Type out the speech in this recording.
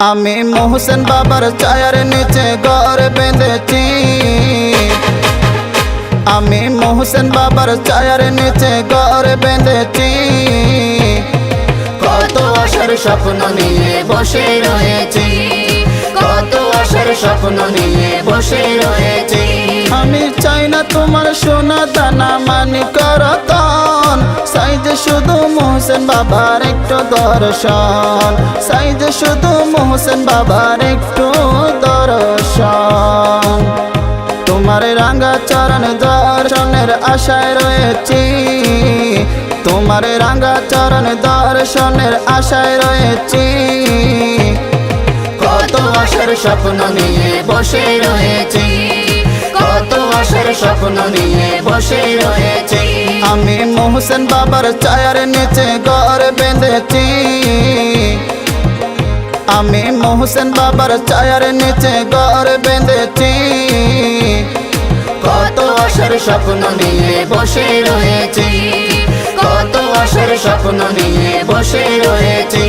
আমি মোহসেন বাবার চায়ার নিচে ঘর বেঁধেছি। আমি মোহসেন বাবার চায়ার নিচে ঘর বেঁধেছি। কত আশার স্বপ্ন নিয়ে বসে রয়েছি। কত আশার স্বপ্ন নিয়ে বসে রয়েছি। আমি চাই না তোমার সোনা দানা মানি করতন শুধু মোহসেন বাবার একটু দর্শন। সাইজে শুধু মোহসেন বাবার একটু দর্শন। তোমার রাঙ্গা চরণ দর্শনের আশায় রয়েছি। তোমার রাঙ্গা চরণ দর্শনের আশায় রয়েছি। কত আশার স্বপ্ন নিয়ে বসে রয়েছি। কত আশার স্বপ্ন নিয়ে বসে রয়েছি। আমি মোহসেন বাবার চায়ার নিচে ঘর বেঁধেছি। আমি মোহসেন বাবার চায়ার নিচে ঘর বেঁধেছি। কত আশার স্বপ্ন নিয়ে বসে রয়েছি। কত আশার স্বপ্ন নিয়ে বসে রয়েছি।